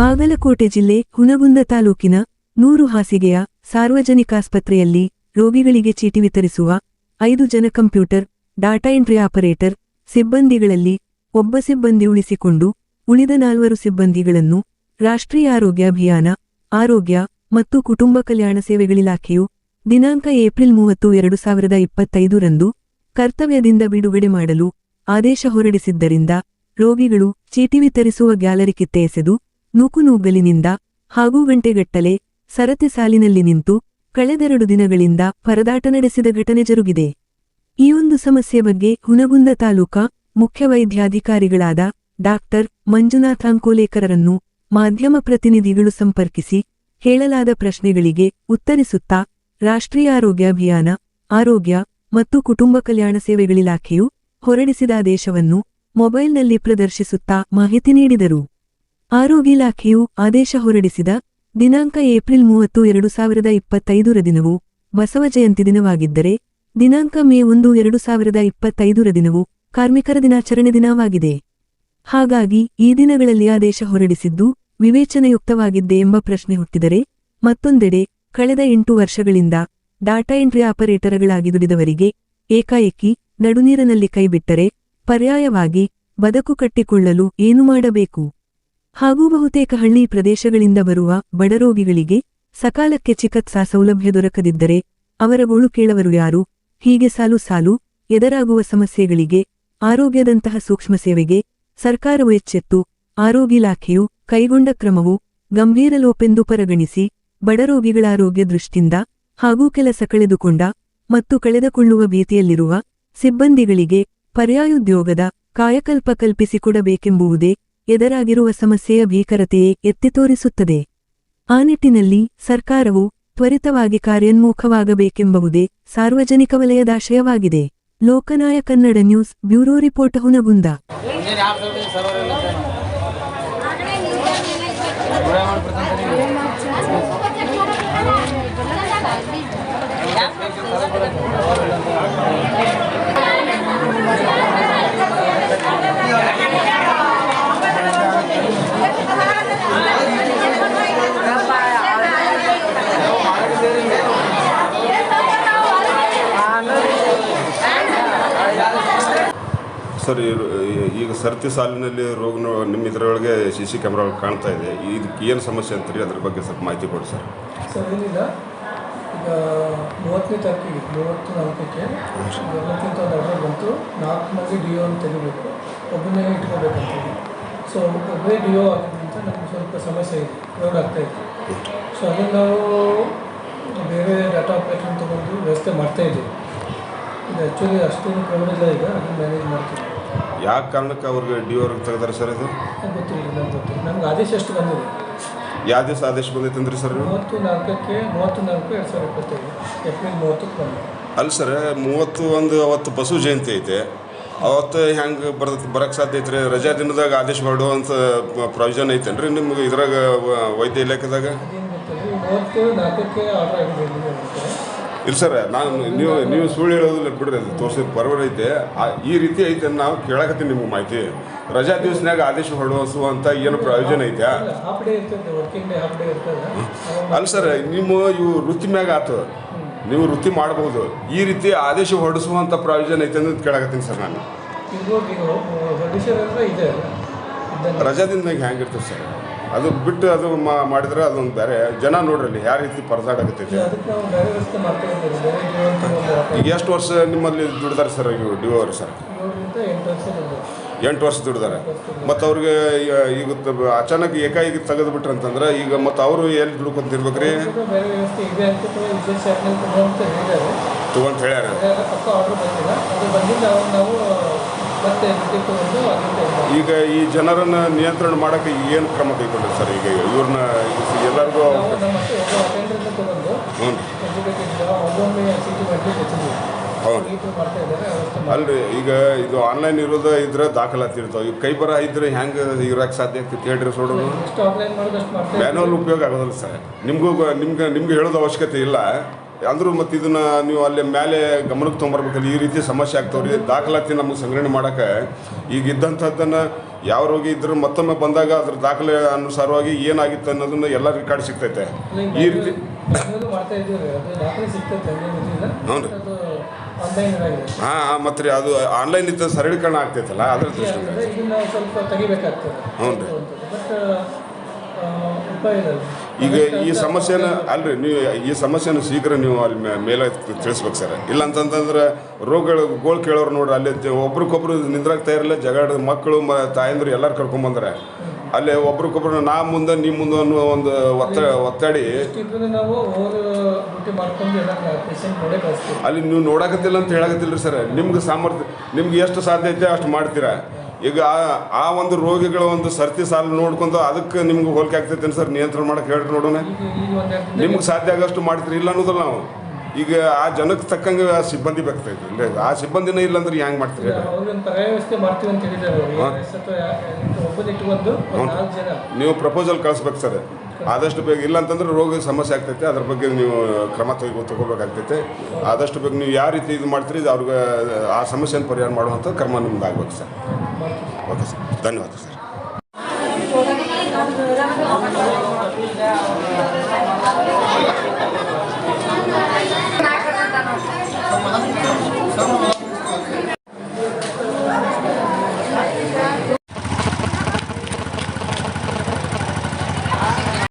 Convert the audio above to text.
ಬಾಗಲಕೋಟೆ ಜಿಲ್ಲೆ ಹುನಗುಂದ ತಾಲೂಕಿನ ನೂರು ಹಾಸಿಗೆಯ ಸಾರ್ವಜನಿಕಾಸ್ಪತ್ರೆಯಲ್ಲಿ ರೋಗಿಗಳಿಗೆ ಚೀಟಿ ವಿತರಿಸುವ ಐದು ಜನ ಕಂಪ್ಯೂಟರ್, ಡಾಟಾ ಎಂಟ್ರಿ ಆಪರೇಟರ್ ಸಿಬ್ಬಂದಿಗಳಲ್ಲಿ ಒಬ್ಬ ಸಿಬ್ಬಂದಿ ಉಳಿಸಿಕೊಂಡು ಉಳಿದ ನಾಲ್ವರು ಸಿಬ್ಬಂದಿಗಳನ್ನು ರಾಷ್ಟ್ರೀಯ ಆರೋಗ್ಯ ಅಭಿಯಾನ, ಆರೋಗ್ಯ ಮತ್ತು ಕುಟುಂಬ ಕಲ್ಯಾಣ ಸೇವೆಗಳಿಲಾಖೆಯು ದಿನಾಂಕ ಏಪ್ರಿಲ್ ಮೂವತ್ತು, ಎರಡು ಸಾವಿರದ ಇಪ್ಪತ್ತೈದರಂದು ಕರ್ತವ್ಯದಿಂದ ಬಿಡುಗಡೆ ಮಾಡಲು ಆದೇಶ ಹೊರಡಿಸಿದ್ದರಿಂದ ರೋಗಿಗಳು ಚೀಟಿ ವಿತರಿಸುವ ಗ್ಯಾಲರಿ ಕಿತ್ತೆ ಎಸೆದು ನೂಕುನೂಗಲಿನಿಂದ ಹಾಗೂ ಗಂಟೆಗಟ್ಟಲೆ ಸರತಿ ಸಾಲಿನಲ್ಲಿ ನಿಂತು ಕಳೆದೆರಡು ದಿನಗಳಿಂದ ಪರದಾಟ ನಡೆಸಿದ ಘಟನೆ ಜರುಗಿದೆ. ಈ ಒಂದು ಸಮಸ್ಯೆ ಬಗ್ಗೆ ಹುನಗುಂದ ತಾಲೂಕಾ ಮುಖ್ಯ ವೈದ್ಯಾಧಿಕಾರಿಗಳಾದ ಡಾಕ್ಟರ್ ಮಂಜುನಾಥ್ ಅಂಕೋಲೇಕರರನ್ನು ಮಾಧ್ಯಮ ಪ್ರತಿನಿಧಿಗಳು ಸಂಪರ್ಕಿಸಿ ಹೇಳಲಾದ ಪ್ರಶ್ನೆಗಳಿಗೆ ಉತ್ತರಿಸುತ್ತಾ ರಾಷ್ಟ್ರೀಯ ಆರೋಗ್ಯ ಅಭಿಯಾನ, ಆರೋಗ್ಯ ಮತ್ತು ಕುಟುಂಬ ಕಲ್ಯಾಣ ಸೇವೆಗಳಿಲಾಖೆಯು ಹೊರಡಿಸಿದ ಆದೇಶವನ್ನು ಮೊಬೈಲ್ನಲ್ಲಿ ಪ್ರದರ್ಶಿಸುತ್ತಾ ಮಾಹಿತಿ ನೀಡಿದರು. ಆರೋಗ್ಯ ಇಲಾಖೆಯು ಆದೇಶ ಹೊರಡಿಸಿದ ದಿನಾಂಕ ಏಪ್ರಿಲ್ ಮೂವತ್ತು, ಎರಡು ಸಾವಿರದ ಇಪ್ಪತ್ತೈದರ ದಿನವು ಬಸವ ಜಯಂತಿ ದಿನವಾಗಿದ್ದರೆ, ದಿನಾಂಕ ಮೇ ಒಂದು, ಎರಡು ಸಾವಿರದ ಇಪ್ಪತ್ತೈದರ ದಿನವು ಕಾರ್ಮಿಕರ ದಿನಾಚರಣೆ ದಿನವಾಗಿದೆ. ಹಾಗಾಗಿ ಈ ದಿನಗಳಲ್ಲಿ ಆದೇಶ ಹೊರಡಿಸಿದ್ದು ವಿವೇಚನೆಯುಕ್ತವಾಗಿದ್ದೆ ಎಂಬ ಪ್ರಶ್ನೆ ಹುಟ್ಟಿದರೆ, ಮತ್ತೊಂದೆಡೆ ಕಳೆದ ಎಂಟು ವರ್ಷಗಳಿಂದ ಡಾಟಾ ಎಂಟ್ರಿ ಆಪರೇಟರ್ಗಳಾಗಿ ದುಡಿದವರಿಗೆ ಏಕಾಏಕಿ ನಡುನೀರಿನಲ್ಲಿ ಕೈಬಿಟ್ಟರೆ ಪರ್ಯಾಯವಾಗಿ ಬದುಕು ಕಟ್ಟಿಕೊಳ್ಳಲು ಏನು ಮಾಡಬೇಕು? ಹಾಗೂ ಬಹುತೇಕ ಹಳ್ಳಿ ಪ್ರದೇಶಗಳಿಂದ ಬರುವ ಬಡರೋಗಿಗಳಿಗೆ ಸಕಾಲಕ್ಕೆ ಚಿಕಿತ್ಸಾ ಸೌಲಭ್ಯ ದೊರಕದಿದ್ದರೆ ಅವರ ಗೋಳು ಕೇಳವರು ಯಾರು? ಹೀಗೆ ಸಾಲು ಸಾಲು ಎದುರಾಗುವ ಸಮಸ್ಯೆಗಳಿಗೆ ಆರೋಗ್ಯದಂತಹ ಸೂಕ್ಷ್ಮ ಸೇವೆಗೆ ಸರ್ಕಾರವು ಎಚ್ಚೆತ್ತು. ಆರೋಗ್ಯ ಇಲಾಖೆಯು ಕೈಗೊಂಡ ಕ್ರಮವು ಗಂಭೀರ ಲೋಪೆಂದು ಪರಿಗಣಿಸಿ ಬಡರೋಗಿಗಳ ಆರೋಗ್ಯ ದೃಷ್ಟಿಯಿಂದ ಹಾಗೂ ಕೆಲಸ ಕಳೆದುಕೊಂಡ ಮತ್ತು ಕಳೆದುಕೊಳ್ಳುವ ಭೀತಿಯಲ್ಲಿರುವ ಸಿಬ್ಬಂದಿಗಳಿಗೆ ಪರ್ಯಾಯೋದ್ಯೋಗದ ಕಾಯಕಲ್ಪ ಕಲ್ಪಿಸಿಕೊಡಬೇಕೆಂಬುವುದೇ ಎದುರಾಗಿರುವ ಸಮಸ್ಯೆಯ ಭೀಕರತೆಯೇ ಎತ್ತಿ ತೋರಿಸುತ್ತದೆ. ಆ ನಿಟ್ಟಿನಲ್ಲಿ ಸರ್ಕಾರವು ತ್ವರಿತವಾಗಿ ಕಾರ್ಯೋನ್ಮುಖವಾಗಬೇಕೆಂಬುದೇ ಸಾರ್ವಜನಿಕ ವಲಯದಾಶಯವಾಗಿದೆ ಲೋಕನಾಯ Kannada news bureau report Hungund ನೀನು ಯಾವ ಸೈಡ್ ಸರ್ವರ್ ಇಲ್ಲ ಗುಳೆ ಮಾಡ್ಬಿಡ್ತಾನೆ ಸರ್ ಈಗ ಸರ್ತಿ ಸಾಲಿನಲ್ಲಿ ರೋಗ ನಿಮ್ಮ ಇದರೊಳಗೆ ಸಿ ಸಿ ಕ್ಯಾಮ್ರಾಗಳು ಕಾಣ್ತಾ ಇದೆ. ಇದಕ್ಕೆ ಏನು ಸಮಸ್ಯೆ ಅಂತೀರಿ? ಅದ್ರ ಬಗ್ಗೆ ಸ್ವಲ್ಪ ಮಾಹಿತಿ ಕೊಡಿ ಸರ್. ಸರ್, ಏನಿಲ್ಲ. ಈಗ ಮೂವತ್ತನೇ ತಾರೀಕಿಗೆ, ಮೂವತ್ತು ನಾಲ್ಕಕ್ಕೆ ಮೂವತ್ತನೇ ತಾರೀಕು ಬಂತು. ನಾಲ್ಕು ಮಂದಿ ಡಿ ಒ ತೆಗಿಬೇಕು. ಒಬ್ಬನೇ ಇಟ್ಕೋಬೇಕಂತ ಸೊ ಒಬ್ಬನೇ ಡಿ ಒ ಆಗಿದ್ದರಿಂದ ನಮಗೆ ಸ್ವಲ್ಪ ಸಮಸ್ಯೆ ಇದೆ. ಲೋಡ್ ಆಗ್ತಾ ಇದೆ. ಸೊ ಅದನ್ನು ನಾವು ಬೇರೆ ಡಾಟಾ ಆಪ್ರೇಟರ್ ತೊಗೊಂಡು ವ್ಯವಸ್ಥೆ ಮಾಡ್ತಾ ಇದ್ದೀವಿ. ಇದು ಆ್ಯಕ್ಚುಲಿ ಅಷ್ಟೇನು ಕ್ರೌಡ್ ಇಲ್ಲ ಈಗ. ಅದನ್ನು ಮ್ಯಾನೇಜ್ ಮಾಡ್ತೀವಿ. ಯಾವ ಕಾರಣಕ್ಕೆ ಅವ್ರಿಗೆ ಡಿ ಅವ್ರಿಗೆ ತೆಗೆದಾರೆ ಸರ್ ಇದು? ನಂಗೆ ಗೊತ್ತಿಲ್ಲ ನಂಗೆ ಗೊತ್ತಿಲ್ಲ ನಮ್ಗೆ ಆದೇಶ ಎಷ್ಟು ಬಂದಿದೆ. ಯಾವ ದಿವಸ ಆದೇಶ ಬಂದೈತೆ ಅಂದ್ರಿ ಸರ್ ನೀವು ಮೂವತ್ತು ನಾಲ್ಕಕ್ಕೆ ಮೂವತ್ತು ನಾಲ್ಕು ಎರಡು ಸಾವಿರದ ಇಪ್ಪತ್ತೈದು. ಏಪ್ರಿಲ್ ಮೂವತ್ತಕ್ಕೆ ಬಂದಿದೆ. ಅಲ್ಲ ಸರ್ ಮೂವತ್ತು ಒಂದು ಅವತ್ತು ಬಸವ ಜಯಂತಿ ಐತೆ. ಅವತ್ತು ಹೆಂಗೆ ಬರ್ತೈತಿ ಬರಕ್ಕೆ ಸಾಧ್ಯ ಐತ್ರಿ? ರಜಾ ದಿನದಾಗ ಆದೇಶ ಮಾಡುವಂಥ ಪ್ರಾವಿಷನ್ ಐತೇನ್ರಿ ನಿಮ್ಗೆ ಇದ್ರಾಗ ವೈದ್ಯ ಇಲಾಖೆದಾಗ? ಅದೇನು ಗೊತ್ತಿಲ್ಲ ಈ ಮೂವತ್ತು ನಾಲ್ಕಕ್ಕೆ ಆರ್ಡರ್ ಆಗಿದೆ ಇಲ್ಲಿ ಸರ್ ನಾನು ನೀವು ನೀವು ಸುಳ್ಳು ಹೇಳೋದಿಲ್ಲ ಬಿಡ್ರಿ ಅದು ತೋರಿಸಿದ ಪರವರ್ ಐತೆ. ಈ ರೀತಿ ಐತೆ ಅಂತ ನಾವು ಕೇಳಕತ್ತೀನಿ ನಿಮ್ಗೆ ಮಾಹಿತಿ. ರಜಾ ದಿವಸನಾಗ ಆದೇಶ ಹೊರಡಿಸುವಂಥ ಏನು ಪ್ರಯೋಜನ ಐತೆ? ಅಲ್ಲ ಸರ್ ನಿಮ್ಮ ಇವು ವೃತ್ತಿ ಮ್ಯಾಗ ಆತು. ನೀವು ವೃತ್ತಿ ಮಾಡಬಹುದು ಈ ರೀತಿ ಆದೇಶ ಹೊರಡಿಸುವಂಥ ಪ್ರಯೋಜನ ಐತೆ ಅಂತ ಕೇಳಕತ್ತೀನಿ ಸರ್ ನಾನು. ರಜಾ ರಜಾದಿಂದಾಗ ಹೆಂಗಿರ್ತದೆ ಸರ್? ಅದು ಬಿಟ್ಟು ಅದು ಮಾಡಿದ್ರೆ ಅದೊಂದು ಬೇರೆ. ಜನ ನೋಡ್ರಲ್ಲಿ ಯಾವ ರೀತಿ ಪರದಾಡಕತ್ತೈತೆ ಈಗ ಎಷ್ಟು ವರ್ಷ ನಿಮ್ಮಲ್ಲಿ ದುಡ್ದಾರೆ ಸರ್ ಇವು ಡಿ ಅವರು ಸರ್? ಎಂಟು ವರ್ಷ ದುಡ್ದಾರೆ. ಮತ್ತು ಅವ್ರಿಗೆ ಈಗ- ಅಚಾನಕ್ ಏಕಾಏಕಿ ತೆಗೆದು ಬಿಟ್ರೆ ಅಂತಂದ್ರೆ ಈಗ ಮತ್ತು ಅವರು ಎಲ್ಲಿ ಹೇಳಿದ್ದಾರೆ. ತಗೊಂತ ಹೇಳ್ಯಾರ. ಈಗ ಈ ಜನರನ್ನ ನಿಯಂತ್ರಣ ಮಾಡಕ್ಕೆ ಏನು ಕ್ರಮ ಕೈಗೊಂಡ್ರಿ ಸರ್? ಈಗ ಇವ್ರನ್ನ ಎಲ್ಲರಿಗೂ ಹ್ಞೂ. ಹೌದು. ಅಲ್ರಿ ಈಗ ಇದು ಆನ್ಲೈನ್ ಇರೋದ ಇದ್ರೆ ದಾಖಲಾತಿ ಇರ್ತಾವ. ಈಗ ಕೈ ಬರ ಇದ್ರೆ ಹೆಂಗೆ ಇರಕ್ ಸಾಧ್ಯ ಆಗ್ತೈತಿ ಹೇಳ್ರಿ ಸೋಡೋದು ಮ್ಯಾನುವಲ್ ಉಪಯೋಗ ಆಗೋದಿಲ್ಲ ಸರ್. ನಿಮಗೂ ನಿಮ್ಗೆ ನಿಮ್ಗೆ ಹೇಳೋದು ಅವಶ್ಯಕತೆ ಇಲ್ಲ. ಅಂದ್ರೂ ಮತ್ತು ಇದನ್ನ ನೀವು ಅಲ್ಲಿ ಮೇಲೆ ಗಮನಕ್ಕೆ ತೊಗೊಂಬರ್ಬೇಕಲ್ಲ ಈ ರೀತಿ ಸಮಸ್ಯೆ ಆಗ್ತಾವ್ರಿ. ದಾಖಲಾತಿ ನಮಗೆ ಸಂಗ್ರಹಣೆ ಮಾಡೋಕೆ ಈಗ ಇದ್ದಂಥದ್ದನ್ನು ಯಾವ ರೋಗಿ ಇದ್ರೂ ಮತ್ತೊಮ್ಮೆ ಬಂದಾಗ ಅದ್ರ ದಾಖಲೆ ಅನುಸಾರವಾಗಿ ಏನಾಗಿತ್ತು ಅನ್ನೋದನ್ನ ಎಲ್ಲ ರೆಕಾರ್ಡ್ ಸಿಗ್ತೈತೆ. ಈ ರೀತಿ ಹ್ಞೂ ರೀ. ಆಗಿದೆ. ಹಾಂ ಮತ್ತು ರೀ ಅದು ಆನ್ಲೈನ್ ಇತ್ತು ಸರಳೀಕರಣ ಆಗ್ತೈತಲ್ಲ ಅದ್ರ ದೃಷ್ಟಿಯಿಂದ. ತೆಗಿಬೇಕಾಗ್ತದೆ. ಹ್ಞೂ ರೀ. ಈಗ ಈ ಸಮಸ್ಯೆನ ಅಲ್ರಿ ನೀವು ಈ ಸಮಸ್ಯೆನ ಶೀಘ್ರ ನೀವು ಅಲ್ಲಿ ಮೇಲೆ ತಿಳಿಸ್ಬೇಕು ಸರ್. ಇಲ್ಲ ಅಂತಂತಂದ್ರೆ ರೋಗಗಳು ಗೋಳು ಕೇಳೋರು ನೋಡ್ರಿ ಅಲ್ಲಿ ಒಬ್ರಿಗೊಬ್ರು ನಿಂದ್ರಾಗ ತಯಾರಿಲ್ಲ ಜಗಳ ಮಕ್ಕಳು ಮ ತಾಯಂದ್ರು ಎಲ್ಲರೂ ಕರ್ಕೊಂಬಂದ್ರೆ ಅಲ್ಲಿ ಒಬ್ರಿಗೊಬ್ರು ನಾ ಮುಂದೆ ನಿಮ್ಮ ಮುಂದೆ ಅನ್ನೋ ಒಂದು ಒತ್ತಡ ಒತ್ತಾಡಿ ಅಲ್ಲಿ ನೀವು ನೋಡಕತ್ತಿಲ್ಲ ಅಂತ ಹೇಳಕತ್ತಿಲ್ಲ ಸರ್. ನಿಮ್ಗೆ ಸಾಮರ್ಥ್ಯ ನಿಮ್ಗೆ ಎಷ್ಟು ಸಾಧ್ಯ ಐತೆ ಅಷ್ಟು ಮಾಡ್ತೀರಾ. ಈಗ ಆ- ಆ ಒಂದು ರೋಗಿಗಳ ಒಂದು ಸರ್ತಿ ಸಾಲು ನೋಡ್ಕೊಂಡು ಅದಕ್ಕೆ ನಿಮ್ಗೆ ಹೋಲಿಕೆ ಆಗ್ತೈತೆ ಸರ್? ನಿಯಂತ್ರಣ ಮಾಡಕ್ಕೆ ಹೇಳ್ರಿ ನೋಡೋಣ. ನಿಮ್ಗೆ ಸಾಧ್ಯ ಆಗೋಷ್ಟು ಮಾಡ್ತೀರಿ ಇಲ್ಲ ಅನ್ನೋದಲ್ಲ ನಾವು. ಈಗ ಆ ಜನಕ್ಕೆ ತಕ್ಕಂಗೆ ಆ ಸಿಬ್ಬಂದಿ ಬೇಕಾಗ್ತೈತಿ ಇಲ್ಲ ಆ ಸಿಬ್ಬಂದಿನೇ ಇಲ್ಲ ಅಂದ್ರೆ ಹೆಂಗೆ ಮಾಡ್ತೀರಿ ನೀವು ಪ್ರಪೋಸಲ್ ಕಳಿಸ್ಬೇಕು ಸರ್. ಆದಷ್ಟು ಬೇಗ ಇಲ್ಲ ಅಂತಂದ್ರೆ ರೋಗ ಸಮಸ್ಯೆ ಆಗ್ತೈತೆ. ಅದ್ರ ಬಗ್ಗೆ ನೀವು ಕ್ರಮ ತೆಗೆ ತಗೋಬೇಕಾಗ್ತೈತೆ. ಆದಷ್ಟು ಬೇಗ ನೀವು ಯಾವ ರೀತಿ ಇದು ಮಾಡ್ತೀರಿ ಇದು ಅವ್ರಿಗೆ ಆ ಸಮಸ್ಯೆಯನ್ನು ಪರಿಹಾರ ಮಾಡುವಂಥ ಕ್ರಮ ನಿಮ್ಗೆ ಆಗ್ಬೇಕು ಸರ್. ಮಾಡ್ತೀವಿ ಓಕೆ ಸರ್ ಧನ್ಯವಾದ